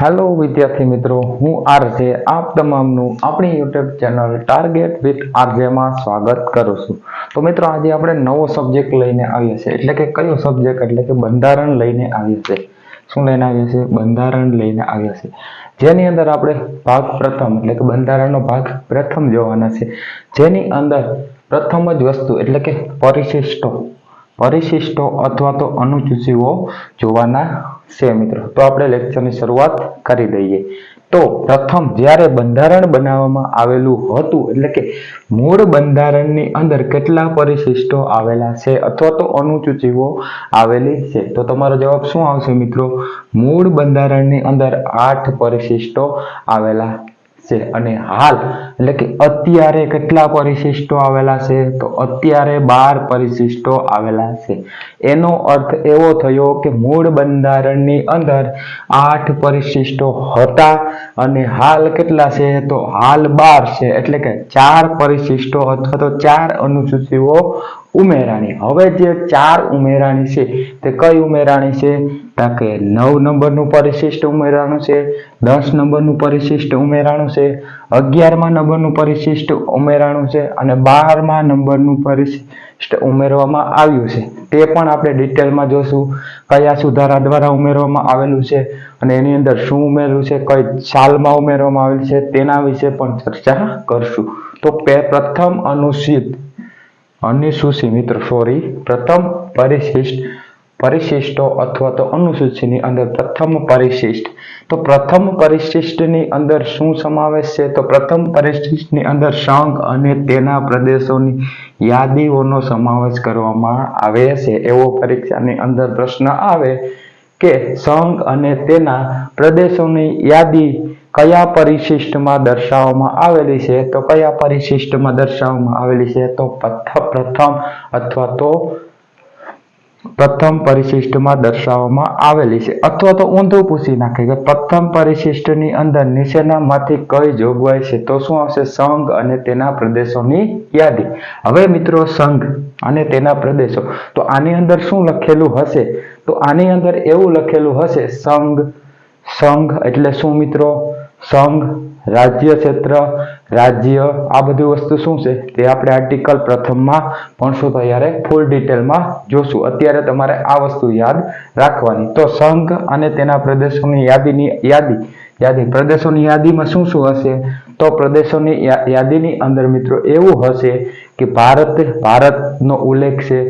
હાલો વિદ્યાર્થી મિત્રો. હું આરજે. આપ તમામનું આપણી યુટ્યુબ ચેનલ ટાર્ગેટ વિથ આરજેમાં સ્વાગત કરું છું. તો મિત્રો, આજે આપણે નવો સબ્જેક્ટ લઈને આવીએ છીએ. એટલે કે કયો સબ્જેક્ટ એટલે કે બંધારણ લઈને આવીએ છીએ. શું લઈને આવીએ છીએ? બંધારણ લઈને આવીએ છીએ. જેની અંદર આપણે ભાગ પ્રથમ, એટલે કે બંધારણનો ભાગ પ્રથમ જોવાના છે. જેની અંદર પ્રથમ જ વસ્તુ, એટલે કે પરિશિષ્ટો. પરિશિષ્ટો અથવા તો અનુસૂચિઓ જોવાના છે મિત્રો. તો આપણે લેક્ચરની શરૂઆત કરી દઈએ. તો પ્રથમ જ્યારે બંધારણ બનાવવામાં આવેલું હતું, એટલે કે મૂળ બંધારણની અંદર કેટલા પરિશિષ્ટો આવેલા છે અથવા તો અનુસૂચિઓ આવેલી છે? તો તમારો જવાબ શું આવશે મિત્રો? મૂળ બંધારણની અંદર આઠ પરિશિષ્ટો આવેલા છે અને હાલ એટલે કે અત્યારે કેટલા પરિશિષ્ટો આવેલા છે? તો અત્યારે બાર પરિશિષ્ટો આવેલા છે. એનો અર્થ એવો થયો કે મૂળ બંધારણની અંદર આઠ પરિશિષ્ટો હતા અને હાલ કેટલા છે? તો હાલ બાર છે. એટલે કે ચાર પરિશિષ્ટો અથવા તો ચાર અનુસૂચિઓ ઉમેરાણી. હવે જે ચાર ઉમેરાણી છે તે કઈ ઉમેરાણી છે? તો કે નવ નંબરનું પરિશિષ્ટ ઉમેરાણું છે, દસ નંબરનું પરિશિષ્ટ ઉમેરાણું છે, અગિયારમા નંબરનું પરિશિષ્ટ ઉમેરાણું છે અને બારમા નંબરનું પરિશિષ્ટ ઉમેરવામાં આવ્યું છે. તે પણ આપણે ડિટેલમાં જોશું, કયા સુધારા દ્વારા ઉમેરવામાં આવેલું છે અને એની અંદર શું ઉમેર્યું છે, કઈ સાલમાં ઉમેરવામાં આવેલું છે, તેના વિશે પણ ચર્ચા કરશું. તો પ્રથમ અનુસૂચિત અનુસૂચિ મિત્રો સોરી પ્રથમ પરિશિષ્ટ પરિશિષ્ટો અથવા તો અનુસૂચિની અંદર પ્રથમ પરિશિષ્ટ. તો પ્રથમ પરિશિષ્ટની અંદર શું સમાવેશ છે? તો પ્રથમ પરિશિષ્ટની અંદર સંઘ અને તેના પ્રદેશોની યાદીઓનો સમાવેશ કરવામાં આવે છે. એવો પરીક્ષાની અંદર પ્રશ્ન આવે કે સંઘ અને તેના પ્રદેશોની યાદી કયા પરિશિષ્ટમાં દર્શાવવામાં આવેલી છે? તો કયા પરિશિષ્ટમાં દર્શાવવામાં આવેલી છે? તો પ્રથ- પ્રથમ અથવા તો પ્રથમ પરિશિષ્ટમાં દર્શાવવામાં આવેલી છે. અથવા તો ઊંધું પૂછી નાખે કે પ્રથમ પરિશિષ્ટની અંદર નીચેનામાંથી કઈ જોગવાઈ છે? તો શું આવશે? સંઘ અને તેના પ્રદેશોની યાદી. હવે મિત્રો, સંઘ અને તેના પ્રદેશો. તો આની અંદર શું લખેલું હશે? તો આની અંદર એવું લખેલું હશે, સંઘ. સંઘ એટલે શું મિત્રો? સંઘ, રાજ્ય ક્ષેત્ર, રાજ્ય, આ બધી વસ્તુ શું છે તે આપણે આર્ટિકલ પ્રથમમાં ભણશું તો ત્યારે ફૂલ ડિટેલમાં જોશું. અત્યારે તમારે આ વસ્તુ યાદ રાખવાની. તો સંઘ અને તેના પ્રદેશોની યાદીની યાદી યાદી. પ્રદેશોની યાદીમાં શું શું હશે? તો પ્રદેશોની યાદીની અંદર મિત્રો એવું હશે કે ભારત, ભારતનો ઉલ્લેખ છે,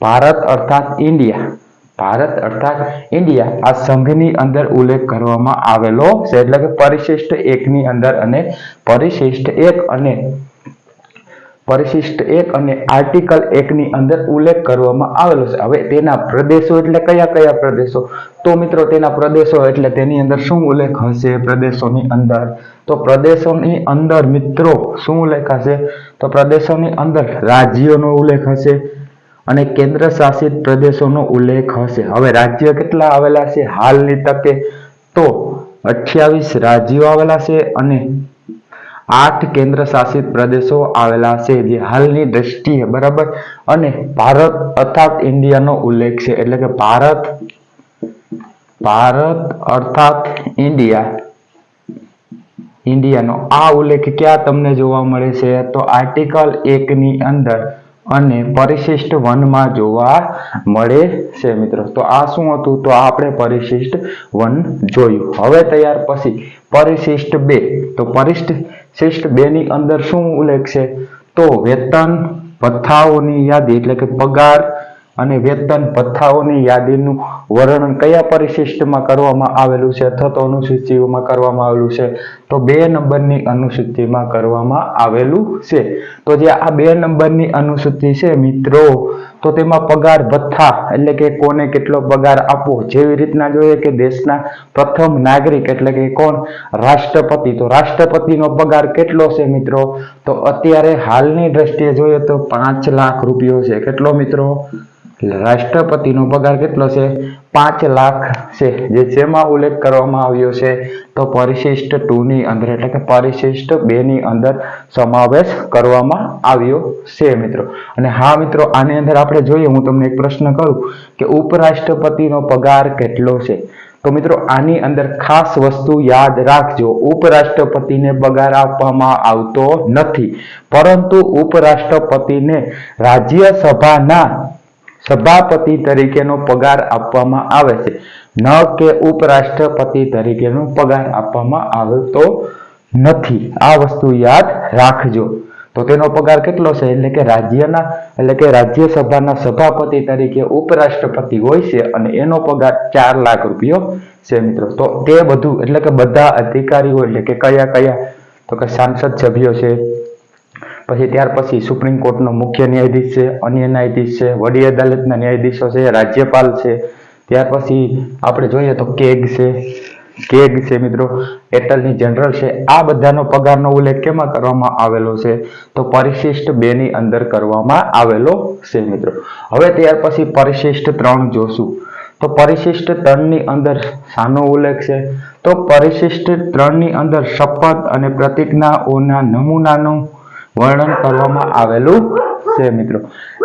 ભારત અર્થાત ઇન્ડિયા. ભારત અર્થાત ઇન્ડિયા આ સંઘની અંદર ઉલ્લેખ કરવામાં આવેલો છે. એટલે કે પરિશિષ્ટ એકની અંદર અને પરિશિષ્ટ એક અને પરિશિષ્ટ એક અને આર્ટિકલ એકની અંદર ઉલ્લેખ કરવામાં આવેલો છે. હવે તેના પ્રદેશો એટલે કયા કયા પ્રદેશો? તો મિત્રો તેના પ્રદેશો એટલે તેની અંદર શું ઉલ્લેખ હશે પ્રદેશોની અંદર? તો પ્રદેશોની અંદર મિત્રો શું ઉલ્લેખ હશે? તો પ્રદેશોની અંદર રાજ્યોનો ઉલ્લેખ હશે. અને કેન્દ્ર શાસિત પ્રદેશોનો ઉલ્લેખ હશે. હવે રાજ્ય કેટલા આવેલા છે? હાલની તકે તો અઠ્યાવીસ રાજ્યો આવેલા છે અને આઠ કેન્દ્ર શાસિત પ્રદેશો આવેલા છે જે હાલની દ્રષ્ટિએ બરાબર અને ભારત અર્થાત ઇન્ડિયાનો ઉલ્લેખ છે. એટલે કે ભારત ભારત અર્થાત ઇન્ડિયા, ઇન્ડિયાનો આ ઉલ્લેખ ક્યાં તમને જોવા મળે છે? તો આર્ટિકલ એકની અંદર અને પરિશિષ્ટ વનમાં જોવા મળે છે મિત્રો. તો આ શું હતું? તો આપણે પરિશિષ્ટ વન જોયું. હવે તૈયાર પછી પરિશિષ્ટ બે. તો પરિશિષ્ટ બે ની અંદર શું ઉલ્લેખ છે? તો વેતન, ભથ્થાઓની યાદી એટલે કે પગાર અને વેતન ભથ્થાઓની યાદીનું વર્ણન કયા પરિશિષ્ટમાં કરવામાં આવેલું છે? અથવા તો અનુસૂચિઓમાં કરવામાં આવેલું છે. તો બે નંબરની અનુસૂચિમાં કરવામાં આવેલું છે. તો જે આ બે નંબરની અનુસૂચિ છે મિત્રો, તો તેમાં પગાર ભથ્થા એટલે કે કોને કેટલો પગાર આપવો? જેવી રીતના જોઈએ કે દેશના પ્રથમ નાગરિક એટલે કે કોણ? રાષ્ટ્રપતિ. તો રાષ્ટ્રપતિનો પગાર કેટલો છે મિત્રો? તો અત્યારે હાલની દ્રષ્ટિએ જોઈએ તો પાંચ લાખ રૂપિયો છે. કેટલો મિત્રો? રાષ્ટ્રપતિનો પગાર કેટલો છે? પાંચ લાખ છે. જે જેમાં ઉલ્લેખ કરવામાં આવ્યો છે? તો પરિશિષ્ટ ટુ ની અંદર, એટલે કે પરિશિષ્ટ બે ની અંદર સમાવેશ કરવામાં આવ્યો છે મિત્રો. અને હા મિત્રો, આની અંદર આપણે જોઈએ, હું તમને એક પ્રશ્ન કરું કે ઉપરાષ્ટ્રપતિનો પગાર કેટલો છે? તો મિત્રો, આની અંદર ખાસ વસ્તુ યાદ રાખજો, ઉપરાષ્ટ્રપતિને પગાર આપવામાં આવતો નથી. પરંતુ ઉપરાષ્ટ્રપતિને રાજ્યસભાના સભાપતિ તરીકેનો પગાર આપવામાં આવે છે. ન કે ઉપરાષ્ટ્રપતિ તરીકેનો પગાર આપવામાં આવતો નથી. આ વસ્તુ યાદ રાખજો. તો તેનો પગાર કેટલો છે? એટલે કે રાજ્યના, એટલે કે રાજ્યસભાના સભાપતિ તરીકે ઉપરાષ્ટ્રપતિ હોય છે અને એનો પગાર ચાર લાખ રૂપિયો છે મિત્રો. તો તે બધું, એટલે કે બધા અધિકારીઓ, એટલે કે કયા કયા, તો કે સાંસદ સભ્યો છે પછી ત્યાર પછી સુપ્રીમ કોર્ટનો મુખ્ય ન્યાયાધીશ છે, અન્ય ન્યાયાધીશ છે, વડી અદાલતના ન્યાયાધીશો છે, રાજ્યપાલ છે. ત્યાર પછી આપણે જોઈએ તો કેગ છે. કેગ છે મિત્રો. એટર્ની જનરલ છે. આ બધાનો પગારનો ઉલ્લેખ કેમાં કરવામાં આવેલો છે? તો પરિશિષ્ટ બે ની અંદર કરવામાં આવેલો છે મિત્રો. હવે ત્યાર પછી પરિશિષ્ટ ત્રણ જોશું. તો પરિશિષ્ટ ત્રણની અંદર શાનો ઉલ્લેખ છે? તો પરિશિષ્ટ ત્રણની અંદર શપથ અને પ્રતિજ્ઞાઓના નમૂનાનું વર્ણન કરવામાં આવેલું છે, મિત્રો.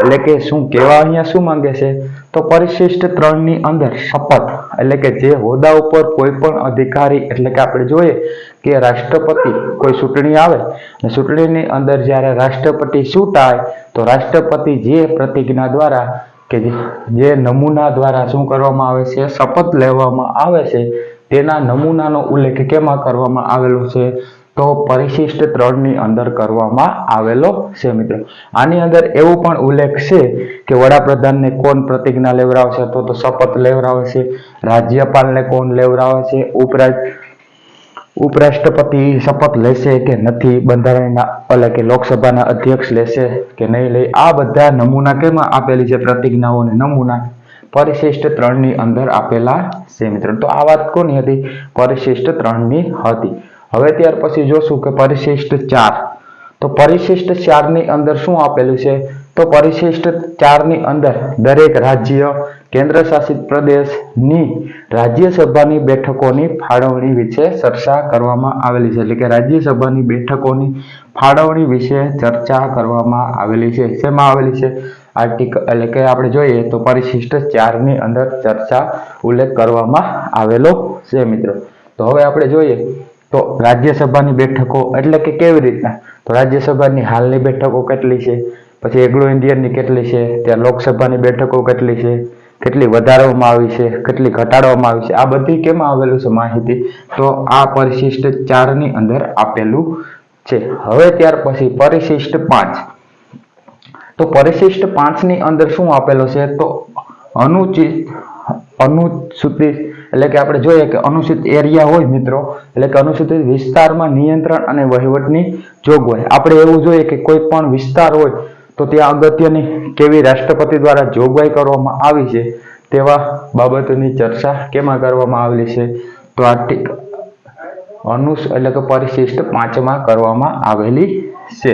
એટલે કે શું કહેવા અહીંયા શું માંગે છે? તો પરિશિષ્ટ ત્રણની અંદર શપથ, એટલે કે જે હોદ્દા ઉપર કોઈ પણ અધિકારી, એટલે કે આપણે જોઈએ કે રાષ્ટ્રપતિ કોઈ ચૂંટણી આવે અને ચૂંટણીની અંદર જ્યારે રાષ્ટ્રપતિ ચૂંટાય તો રાષ્ટ્રપતિ જે પ્રતિજ્ઞા દ્વારા કે જે- જે નમૂના દ્વારા શું કરવામાં આવે છે, શપથ લેવામાં આવે છે, તેના નમૂનાનો ઉલ્લેખ કેમાં કરવામાં આવેલો છે? તો પરિશિષ્ટ ત્રણની અંદર કરવામાં આવેલો છે, મિત્રો. આની અંદર એવું પણ ઉલ્લેખ છે કે વડાપ્રધાનને કોણ પ્રતિજ્ઞા લેવડાવશે? તો તો શપથ લેવડાવે છે રાજ્યપાલને કોણ લેવડાવે છે ઉપરાજ, ઉપરાષ્ટ્રપતિ શપથ લેશે કે નથી? બંધારણના, એટલે કે લોકસભાના અધ્યક્ષ લેશે કે નહીં લે? આ બધા નમૂના કેમાં આપેલી છે પ્રતિજ્ઞાઓ અને નમૂના. પરિશિષ્ટ ત્રણની અંદર આપેલા છે, મિત્રો. તો આ વાત કોની હતી? પરિશિષ્ટ ત્રણની હતી. હવે ત્યાર પછી જોશું કે પરિશિષ્ટ ચાર. તો પરિશિષ્ટ ચારની અંદર શું આપેલું છે? તો પરિશિષ્ટ ચારની અંદર દરેક રાજ્ય કેન્દ્ર શાસિત પ્રદેશની રાજ્યસભાની બેઠકોની ફાળવણી વિશે ચર્ચા કરવામાં આવેલી છે. એટલે કે રાજ્યસભાની બેઠકોની ફાળવણી વિશે ચર્ચા કરવામાં આવેલી છે. શેમાં આવેલી છે? આર્ટિકલ, એટલે કે આપણે જોઈએ તો પરિશિષ્ટ ચારની અંદર ચર્ચા ઉલ્લેખ કરવામાં આવેલો છે, મિત્રો. તો હવે આપણે જોઈએ તો રાજ્યસભાની બેઠકો એટલે કે કેવી રીતના? તો રાજ્યસભાની હાલની બેઠકો કેટલી છે? પછી એગ્લો ઇન્ડિયનની કેટલી છે? ત્યાં લોકસભાની બેઠકો કેટલી છે? કેટલી વધારવામાં આવી છે? કેટલી ઘટાડવામાં આવી છે? આ બધી કેમાં આવેલું છે માહિતી? તો આ પરિશિષ્ટ ચારની અંદર આપેલું છે. હવે ત્યાર પછી પરિશિષ્ટ પાંચ. તો પરિશિષ્ટ પાંચની અંદર શું આપેલો છે? તો અનુચિત, અનુસૂચિત એટલે કે આપણે જોઈએ કે અનુસૂચિત એરિયા હોય મિત્રો, એટલે કે અનુસૂચિત વિસ્તારમાં નિયંત્રણ અને વહીવટની જોગવાઈ આપણે એવું જોઈએ કે કોઈ પણ વિસ્તાર હોય તો ત્યાં અગત્યની કેવી રાષ્ટ્રપતિ દ્વારા જોગવાઈ કરવામાં આવી છે તેવા બાબતોની ચર્ચા કેમાં કરવામાં આવેલી છે? તો આર્ટિક અનુસ એટલે કે પરિશિષ્ટ પાંચમાં કરવામાં આવેલી છે.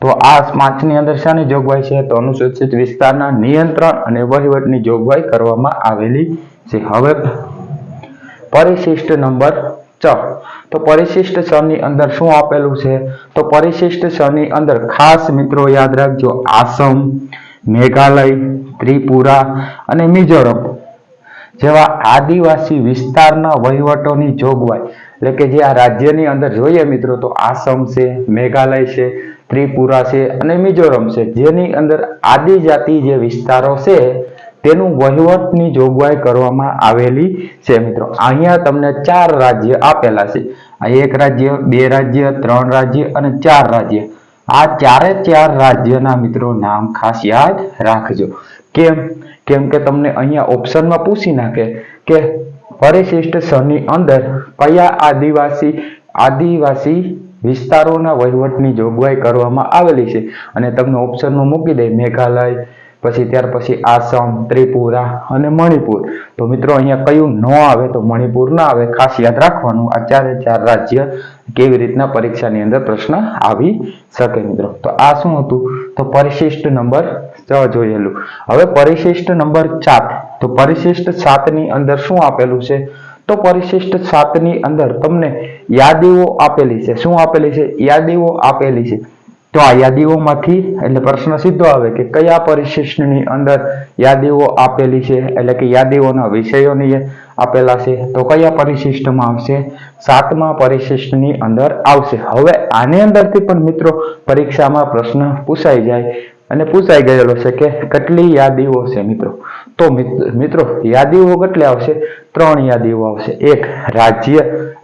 તો આ પાંચની અંદર શાની જોગવાઈ છે? તો અનુસૂચિત વિસ્તારના નિયંત્રણ અને વહીવટની જોગવાઈ કરવામાં આવેલી છે. હવે પરિશિષ્ટ નંબર ચ. તો પરિશિષ્ટ છ ની અંદર શું આપેલું છે? તો પરિશિષ્ટ છ ની અંદર ખાસ મિત્રો યાદ રાખજો, આસમ, મેઘાલય, ત્રિપુરા અને મિઝોરમ. જેવા આદિવાસી વિસ્તારના વહીવટોની જોગવાઈ. એટલે કે જે આ રાજ્યની અંદર જોઈએ મિત્રો, તો આસમ છે, મેઘાલય છે, ત્રિપુરા છે અને મિઝોરમ છે. જેની અંદર આદિજાતિ જે વિસ્તારો છે તેનું વહીવટની જોગવાઈ કરવામાં આવેલી છે મિત્રો. અહીંયા તમને ચાર રાજ્ય આપેલા છે. એક રાજ્ય, બે રાજ્ય, ત્રણ રાજ્ય અને ચાર રાજ્ય. આ ચારે ચાર રાજ્યના મિત્રો નામ ખાસ યાદ રાખજો. કેમ? કેમ કે તમને અહીંયા ઓપ્શનમાં પૂછી નાખે કે પરિશિષ્ટ સની અંદર કયા આદિવાસી આદિવાસી વિસ્તારોના વહીવટની જોગવાઈ કરવામાં આવેલી છે. અને તમને ઓપ્શનમાં મૂકી દે મેઘાલય પછી ત્યાર પછી આસામ, ત્રિપુરા અને મણિપુર. તો મિત્રો અહીંયા કયું ન આવે તો મણિપુર ના આવે. ખાસ યાદ રાખવાનું, આ ચારે ચાર રાજ્ય કેવી રીતના પરીક્ષાની અંદર પ્રશ્ન આવી શકે મિત્રો. તો આ શું હતું? તો પરિશિષ્ટ નંબર છ જોયેલું. હવે પરિશિષ્ટ નંબર સાત. તો પરિશિષ્ટ સાતની અંદર શું આપેલું છે? તો પરિશિષ્ટ સાતની અંદર તમને યાદીઓ આપેલી છે. શું આપેલી છે? યાદીઓ આપેલી છે. તો આ યાદીઓમાંથી એટલે પ્રશ્ન સીધો આવે કે કયા પરિશિષ્ટની અંદર યાદીઓ આપેલી છે? એટલે કે યાદીઓના વિષયોની આપેલા છે. તો કયા પરિશિષ્ટમાં આવશે? સાતમા પરિશિષ્ટની અંદર આવશે. હવે આની અંદરથી પણ મિત્રો પરીક્ષામાં પ્રશ્ન પૂછાઈ જાય. અને પૂછાઈ ગયેલો છે કે કેટલી યાદીઓ છે મિત્રો? તો મિત- મિત્રો, યાદીઓ કેટલી આવશે? ત્રણ યાદીઓ આવશે. એક રાજ્ય,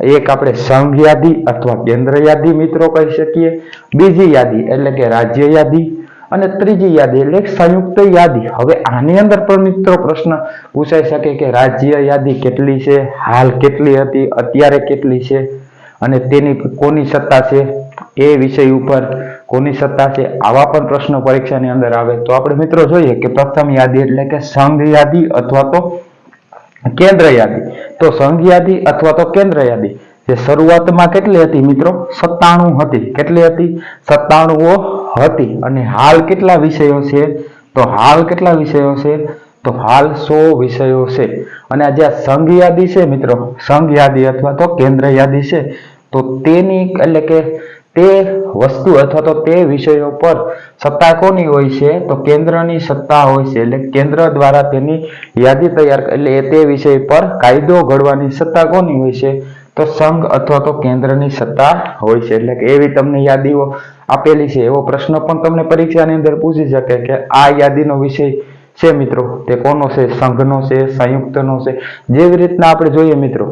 એક આપણે સંઘ યાદી અથવા કેન્દ્ર યાદી મિત્રો કહી શકીએ. બીજી યાદી એટલે કે રાજ્ય યાદી. અને ત્રીજી યાદી એટલે સંયુક્ત યાદી. હવે આની અંદર પણ મિત્રો પ્રશ્ન પૂછાઈ શકે કે રાજ્ય યાદી કેટલી છે? હાલ કેટલી હતી? અત્યારે કેટલી છે? અને તેની કોની સત્તા છે? એ વિષય ઉપર કોની સત્તા છે? આવા પણ પ્રશ્નો પરીક્ષાની અંદર આવે. તો આપણે મિત્રો જોઈએ કે પ્રથમ યાદી એટલે કે સંઘ યાદી અથવા તો કેન્દ્ર યાદી. તો સંઘ યાદી અથવા તો કેન્દ્ર યાદી. જે શરૂઆતમાં કેટલી હતી મિત્રો? સત્તાણું હતી. કેટલી હતી? સત્તાણુઓ હતી. અને હાલ કેટલા વિષયો છે? તો હાલ કેટલા વિષયો છે? તો હાલ સો વિષયો છે. અને આ જે સંઘ યાદી છે મિત્રો? સંઘ યાદી અથવા તો કેન્દ્ર યાદી છે. તો તેની એટલે કે તે વસ્તુ અથવા તો તે વિષયો પર સત્તા કોની હોય છે? તો કેન્દ્રની સત્તા હોય છે. એટલે કેન્દ્ર દ્વારા તેની યાદી તૈયાર એટલે એ તે વિષય પર કાયદો ઘડવાની સત્તા કોની હોય છે? તો સંઘ અથવા તો કેન્દ્રની સત્તા હોય છે. એટલે કે એવી તમને યાદીઓ આપેલી છે. એવો પ્રશ્ન પણ તમને પરીક્ષાની અંદર પૂછી શકે કે આ યાદીનો વિષય છે મિત્રો? તે કોનો છે? સંઘનો છે? સંયુક્તનો છે? જેવી રીતના આપણે જોઈએ મિત્રો.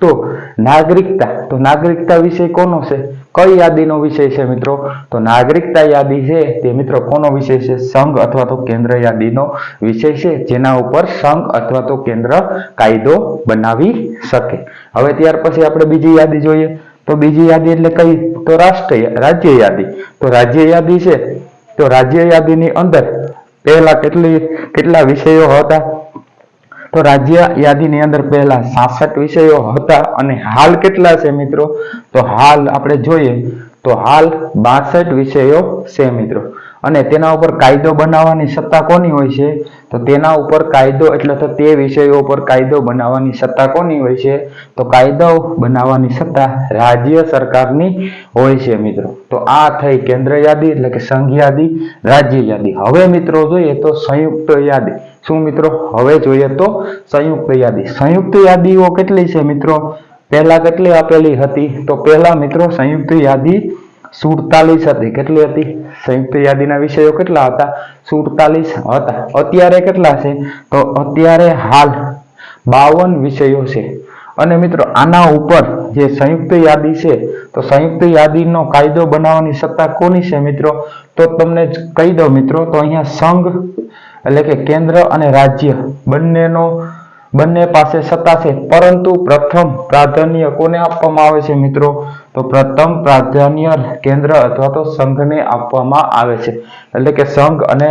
તો નાગરિકતા તો નાગરિકતા વિષય કોનો છે? કઈ યાદીનો વિષય છે મિત્રો? તો નાગરિકતા યાદી છે તે મિત્રો કોનો વિષય છે? સંઘ અથવા તો કેન્દ્ર યાદીનો વિષય છે, જેના ઉપર સંઘ અથવા તો કેન્દ્ર કાયદો બનાવી શકે. હવે ત્યાર પછી આપણે બીજી યાદી જોઈએ. તો બીજી યાદી એટલે કઈ? તો રાષ્ટ્રીય, રાજ્ય યાદી. તો રાજ્ય યાદી છે, તો રાજ્ય યાદીની અંદર પહેલા કેટલી, કેટલા વિષયો હતા? તો રાજ્ય યાદીની અંદર પહેલા સાસઠ વિષયો હતા અને હાલ કેટલા છે મિત્રો? તો હાલ આપણે જોઈએ તો હાલ બાસઠ વિષયો છે મિત્રો. અને તેના ઉપર કાયદો બનાવવાની સત્તા કોની હોય છે? તો તેના ઉપર કાયદો એટલે તો તે વિષયો ઉપર કાયદો બનાવવાની સત્તા કોની હોય છે? તો કાયદો બનાવવાની સત્તા રાજ્ય સરકારની હોય છે મિત્રો. તો આ થઈ કેન્દ્ર યાદી એટલે કે સંઘ યાદી, રાજ્ય યાદી. હવે મિત્રો જોઈએ તો સંયુક્ત યાદી. શું મિત્રો? હવે જોઈએ તો સંયુક્ત યાદી. સંયુક્ત યાદીઓ કેટલી છે મિત્રો? પહેલા કેટલી આપેલી હતી? તો પહેલા મિત્રો સંયુક્ત યાદી સુડતાલીસ હતી. કેટલી હતી? સંયુક્ત યાદીના વિષયો કેટલા હતા? સુડતાલીસ હતા. અત્યારે કેટલા છે? તો અત્યારે હાલ બાવન વિષયો છે. અને મિત્રો, આના ઉપર જે સંયુક્ત યાદી છે, તો સંયુક્ત યાદીનો કાયદો બનાવવાની સત્તા કોની છે મિત્રો? તો તમને કહી દઉં મિત્રો, તો અહીંયા સંઘ એટલે કે કેન્દ્ર અને રાજ્ય બંનેનો, બંને પાસે સત્તા છે. પરંતુ પ્રથમ પ્રાધાન્ય કોને આપવામાં આવે છે મિત્રો? તો પ્રથમ પ્રાધાન્ય કેન્દ્ર અથવા તો સંઘને આપવામાં આવે છે. એટલે કે સંઘ અને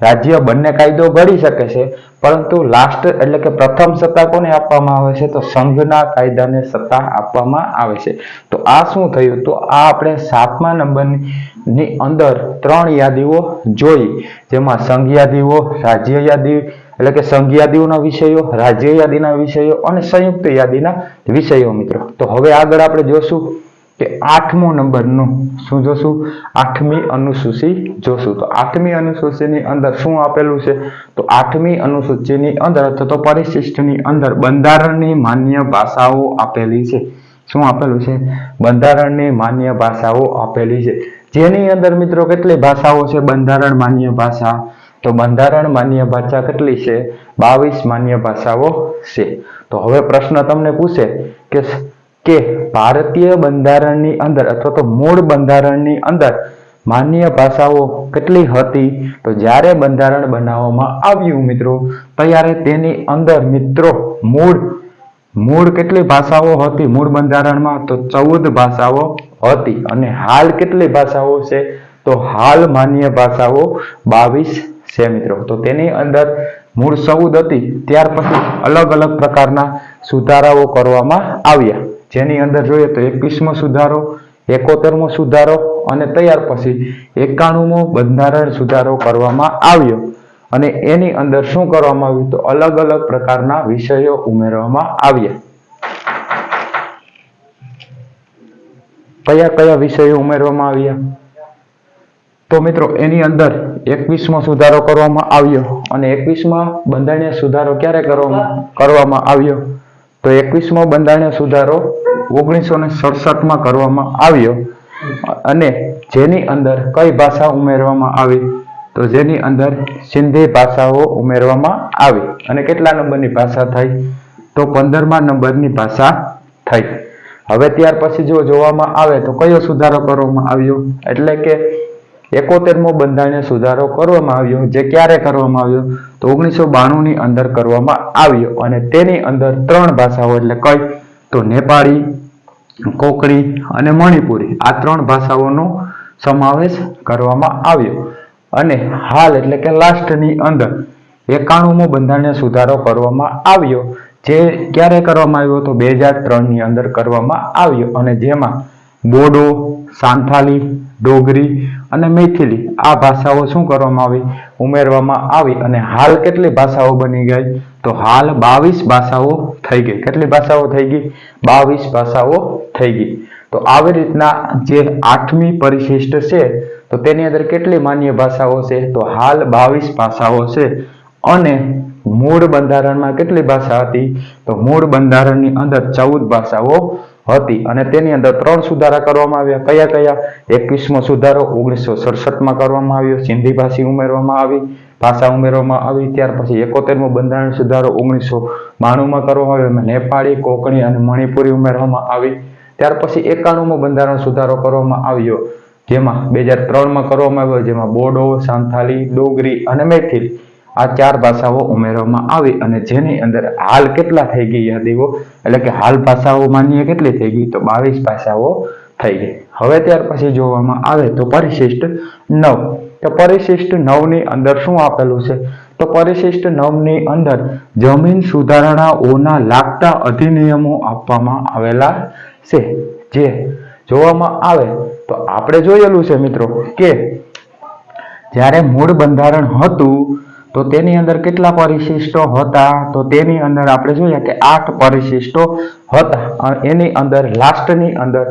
રાજ્ય બંને કાયદો ઘડી શકે છે, પરંતુ લાસ્ટ એટલે કે પ્રથમ સત્તા કોને આપવામાં આવે છે? તો સંઘના કાયદાને સત્તા આપવામાં આવે છે. તો આ શું થયું? તો આ આપણે સાતમા નંબરની અંદર ત્રણ યાદીઓ જોઈ, જેમાં સંઘ યાદીઓ, રાજ્ય યાદી એટલે કે સંઘ યાદીઓના વિષયો, રાજ્ય યાદીના વિષયો અને સંયુક્ત યાદીના વિષયો મિત્રો. તો હવે આગળ આપણે જોશું કે આઠમો નંબરનું શું જોશું? આઠમી અનુસૂચિ જોશું. તો આઠમી અનુસૂચિની અંદર શું આપેલું છે? તો આઠમી અનુસૂચિની અંદર અથવા તો પરિશિષ્ટની અંદર બંધારણની માન્ય ભાષાઓ આપેલી છે. શું આપેલું છે? બંધારણની માન્ય ભાષાઓ આપેલી છે. જેની અંદર મિત્રો કેટલી ભાષાઓ છે? બંધારણ માન્ય ભાષા. તો બંધારણ માન્ય ભાષા કેટલી છે? બાવીસ માન્ય ભાષાઓ છે. તો હવે પ્રશ્ન તમને પૂછે કે કે ભારતીય બંધારણની અંદર અથવા તો મૂળ બંધારણની અંદર માન્ય ભાષાઓ કેટલી હતી? તો જ્યારે બંધારણ બનાવવામાં આવ્યું મિત્રો ત્યારે તેની અંદર મિત્રો મૂળ મૂળ કેટલી ભાષાઓ હતી મૂળ બંધારણમાં? તો ચૌદ ભાષાઓ હતી. અને હાલ કેટલી ભાષાઓ છે? તો હાલ માન્ય ભાષાઓ બાવીસ છે મિત્રો. તો તેની અંદર મૂળ ચૌદ હતી. ત્યાર પછી અલગ અલગ પ્રકારના સુધારાઓ કરવામાં આવ્યા. જેની અંદર જોઈએ તો એકવીસમો સુધારો, એકોતેરમો સુધારો અને ત્યાર પછી એકાણુંમો બંધારણ સુધારો કરવામાં આવ્યો. અને એની અંદર શું કરવામાં આવ્યું તો અલગ અલગ પ્રકારના વિષયો ઉમેરવામાં આવ્યા. કયા કયા વિષયો ઉમેરવામાં આવ્યા? તો મિત્રો, એની અંદર એકવીસમો સુધારો કરવામાં આવ્યો અને એકવીસમાં બંધારણીય સુધારો ક્યારે કરવામાં કરવામાં આવ્યો? તો એકવીસમો બંધારણીય સુધારો ઓગણીસો ને સડસઠમાં કરવામાં આવ્યો. અને જેની અંદર કઈ ભાષા ઉમેરવામાં આવી? તો જેની અંદર સિંધી ભાષાઓ ઉમેરવામાં આવી. અને કેટલા નંબરની ભાષા થઈ? તો પંદરમા નંબરની ભાષા થઈ. હવે ત્યાર પછી જો જોવામાં આવે તો કયો સુધારો કરવામાં આવ્યો? એટલે કે એકોતેરમો બંધારણીય સુધારો કરવામાં આવ્યો જે ક્યારે કરવામાં આવ્યો? તો ઓગણીસો બાણું ની અંદર કરવામાં આવ્યો અને તેની અંદર ત્રણ ભાષાઓ એટલે કઈ? તો નેપાળી કોકણી અને મણિપુરી. આ ત્રણ ભાષાઓનો સમાવેશ કરવામાં આવ્યો. અને હાલ એટલે કે લાસ્ટની અંદર એકાણુંમો બંધારણીય સુધારો કરવામાં આવ્યો. જે ક્યારે કરવામાં આવ્યો? તો બે હજાર ત્રણની અંદર કરવામાં આવ્યો અને જેમાં બોડો, સાંથાલી, ડોગરી અને મૈથિલી આ ભાષાઓ શું કરવામાં આવી? ઉમેરવામાં આવી અને હાલ કેટલી ભાષાઓ બની ગઈ? તો હાલ બાવીસ ભાષાઓ થઈ ગઈ. કેટલી ભાષાઓ થઈ ગઈ? બાવીસ ભાષાઓ થઈ ગઈ. તો આવી રીતના જે આઠમી પરિશિષ્ટ છે, તો તેની અંદર કેટલી માન્ય ભાષાઓ છે? તો હાલ બાવીસ ભાષાઓ છે. અને મૂળ બંધારણમાં કેટલી ભાષા હતી? તો મૂળ બંધારણની અંદર ચૌદ ભાષાઓ હતી અને તેની અંદર ત્રણ સુધારા કરવામાં આવ્યા. કયા કયા? એકવીસમો સુધારો ઓગણીસો સડસઠમાં કરવામાં આવ્યો. સિંધી ભાષી ઉમેરવામાં આવી, ભાષા ઉમેરવામાં આવી. ત્યાર પછી એકોતેરમો બંધારણ સુધારો ઓગણીસો બાણુંમાં કરવામાં આવ્યો. નેપાળી, કોકણી અને મણિપુરી ઉમેરવામાં આવી. ત્યાર પછી એકાણુંમો બંધારણ સુધારો કરવામાં આવ્યો, જેમાં બે હજાર ત્રણમાં કરવામાં આવ્યો, જેમાં બોડો, સાંથાલી, ડોગરી અને મૈથિલી આ ચાર ભાષાઓ ઉમેરવામાં આવી અને જેની અંદર હાલ કેટલા થઈ ગઈ યાદીઓ એટલે કે હાલ ભાષાઓ માન્ય કેટલી થઈ ગઈ? તો બાવીસ ભાષાઓ થઈ ગઈ. હવે ત્યાર પછી જોવામાં આવે તો પરિશિષ્ટ નવ. તો પરિશિષ્ટ નવની અંદર શું આપેલું છે? તો પરિશિષ્ટ નવની અંદર જમીન સુધારણાઓના લાગતા અધિનિયમો આપવામાં આવેલા છે. જે જોવામાં આવે તો આપણે જોયેલું છે મિત્રો કે જ્યારે મૂળ બંધારણ હતું તો તેની અંદર કેટલા પરિશિષ્ટો હતા? તો તેની અંદર આપણે જોઈએ કે આઠ પરિશિષ્ટો હતા. એની અંદર લાસ્ટની અંદર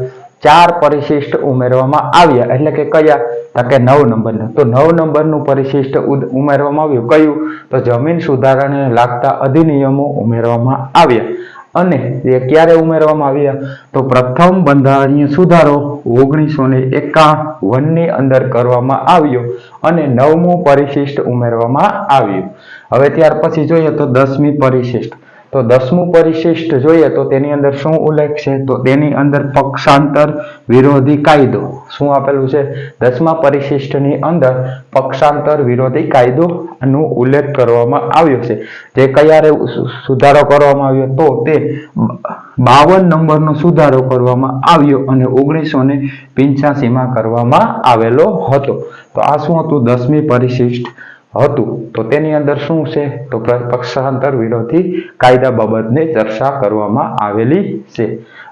ચાર પરિશિષ્ટ ઉમેરવામાં આવ્યા. એટલે કે કયા? તો કે નવ નંબરના. તો નવ નંબરનું પરિશિષ્ટ ઉમેરવામાં આવ્યું. કયું? તો જમીન સુધારણાને લાગતા અધિનિયમો ઉમેરવામાં આવ્યા. અને એ ક્યારે ઉમેરવામાં આવ્યા? તો પ્રથમ બંધારણીય સુધારો ઓગણીસો ને એકાવનની અંદર કરવામાં આવ્યો અને નવમું પરિશિષ્ટ ઉમેરવામાં આવ્યું. હવે ત્યાર પછી જોઈએ તો દસમી પરિશિષ્ટ. તો દસમું પરિશિષ્ટ જોઈએ તો તેની અંદર શું ઉલ્લેખ છે? તો તેની અંદર પક્ષાંતર વિરોધી કાયદો. શું આપેલું છે? દસમા પરિશિષ્ટની અંદર પક્ષાંતર વિરોધી કાયદો નો ઉલ્લેખ કરવામાં આવ્યો છે. જે કયારે સુધારો કરવામાં આવ્યો? તો તે બાવન નંબરનો સુધારો કરવામાં આવ્યો અને ઓગણીસો ને માં કરવામાં આવેલો હતો. તો આ શું હતું? દસમી પરિશિષ્ટ હતું. તો તેની અંદર શું છે? તો પક્ષાંતર વિરોધી કાયદા બાબતની ચર્ચા કરવામાં આવેલી છે.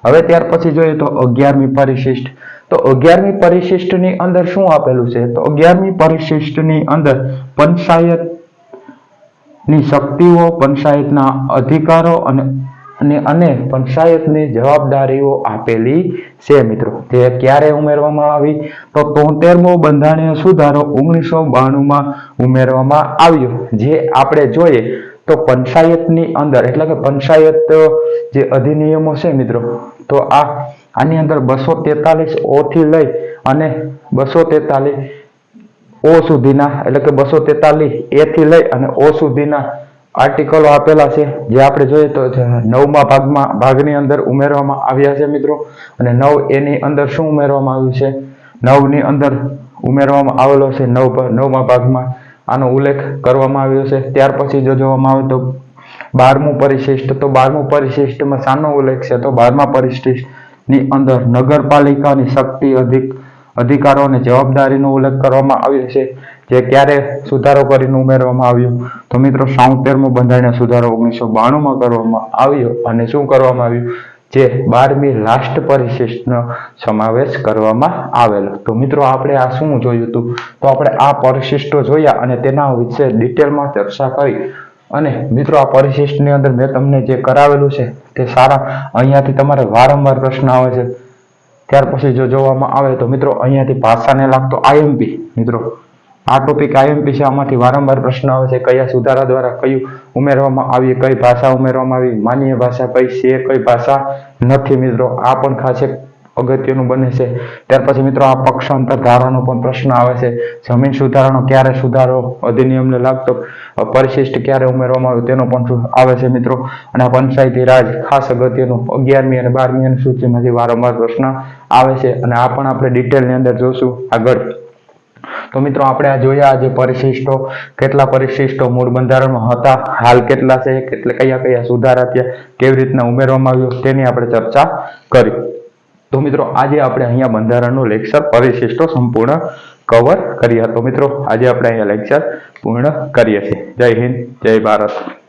હવે ત્યાર પછી જોઈએ તો અગિયારમી પરિશિષ્ટ. તો અગિયારમી પરિશિષ્ટની અંદર શું આપેલું છે? તો અગિયારમી પરિશિષ્ટની અંદર પંચાયતની શક્તિઓ, પંચાયતના અધિકારો અને અને અને પંચાયતની જવાબદારીઓ આપેલી છે મિત્રો. તે ક્યારે ઉમેરવામાં આવી? તો તોતેરમો બંધારણીય સુધારો ઓગણીસો બાણુંમાં ઉમેરવામાં આવ્યો. જે આપણે જોઈએ તો પંચાયતની અંદર, એટલે કે પંચાયત જે અધિનિયમો છે મિત્રો, તો આ, આની અંદર બસો તેતાલીસ ઓથી લઈ અને બસો તેતાલીસ ઓ સુધીના, એટલે કે બસો તેતાલીસ એથી લઈ અને ઓ સુધીના આર્ટિકલો આપેલા છે, જે આપણે જોઈએ તો નવમા ભાગમાં, ભાગની અંદર ઉમેરવામાં આવ્યા છે મિત્રો. અને નવ એની અંદર શું ઉમેરવામાં આવ્યું છે? નવની અંદર ઉમેરવામાં આવેલો છે નવ નવમા ભાગમાં આનો ઉલ્લેખ કરવામાં આવ્યો છે. ત્યાર પછી જો જોવામાં આવે તો બારમું પરિશિષ્ટ, તો બારમું પરિશિષ્ટમાં શાનો ઉલ્લેખ છે? તો બારમા પરિશિષ્ટની અંદર નગરપાલિકાની શક્તિ અધિક, અધિકારો અને જવાબદારીનો ઉલ્લેખ કરવામાં આવ્યો છે. જે ક્યારે સુધારો કરીને ઉમેરવામાં આવ્યો. તો મિત્રો સાઉતેરમો બંધારણીય સુધારો ઓગણીસો બાણુંમાં કરવામાં આવ્યો અને શું કરવામાં આવ્યું? જે બારમી લાસ્ટ પરિશિષ્ટનો સમાવેશ કરવામાં આવેલો. તો મિત્રો, આપણે આ શું જોયું હતું? તો આપણે આ પરિશિષ્ટો જોયા અને તેના વિશે ડિટેલમાં ચર્ચા કરી. અને મિત્રો, આ પરિશિષ્ટની અંદર મેં તમને જે કરાવેલું છે, તે સારા અહીંયાથી તમારે વારંવાર પ્રશ્ન આવે છે. ત્યાર પછી જો જોવામાં આવે તો મિત્રો, અહીંયાથી ભાષાને લાગતો આઈએમપી મિત્રો. આ ટોપિક આઈએમપી છે આમાંથી વારંવાર પ્રશ્ન આવે છે, કયા સુધારા દ્વારા કયું ઉમેરવામાં આવી, કઈ ભાષા ઉમેરવામાં આવી, માન્ય ભાષા કઈ છે, કઈ ભાષા નથી મિત્રો, આ પણ ખાસ અગત્યનું બને છે. ત્યાર પછી મિત્રો આ પક્ષાંતર ધારાનો પણ પ્રશ્ન આવે છે. જમીન સુધારાનો ક્યારે સુધારો અધિનિયમને લાગતો, પરિશિષ્ટ ક્યારે ઉમેરવામાં આવ્યો તેનો પણ આવે છે મિત્રો. અને આ પંચાયતી રાજ ખાસ અગત્યનું અગિયારમી અને બારમી સૂચિમાંથી વારંવાર પ્રશ્ન આવે છે. અને આ પણ આપણે ડિટેલની અંદર જોશું આગળ. તો મિત્રો આપણે આ જોયા આજે પરિશિષ્ટો, કેટલા પરિશિષ્ટો મૂળ બંધારણમાં હતા, હાલ કેટલા છે કેટલા કયા કયા સુધારા થયા, કેવી રીતના ઉમેરવામાં આવ્યો, તેની આપણે ચર્ચા કરી. તો મિત્રો આજે આપણે અહીંયા બંધારણનું લેક્ચર પરિશિષ્ટો સંપૂર્ણ કવર કર્યા. તો મિત્રો આજે આપણે અહીંયા લેક્ચર પૂર્ણ કરીએ છીએ. જય હિન્દ, જય ભારત.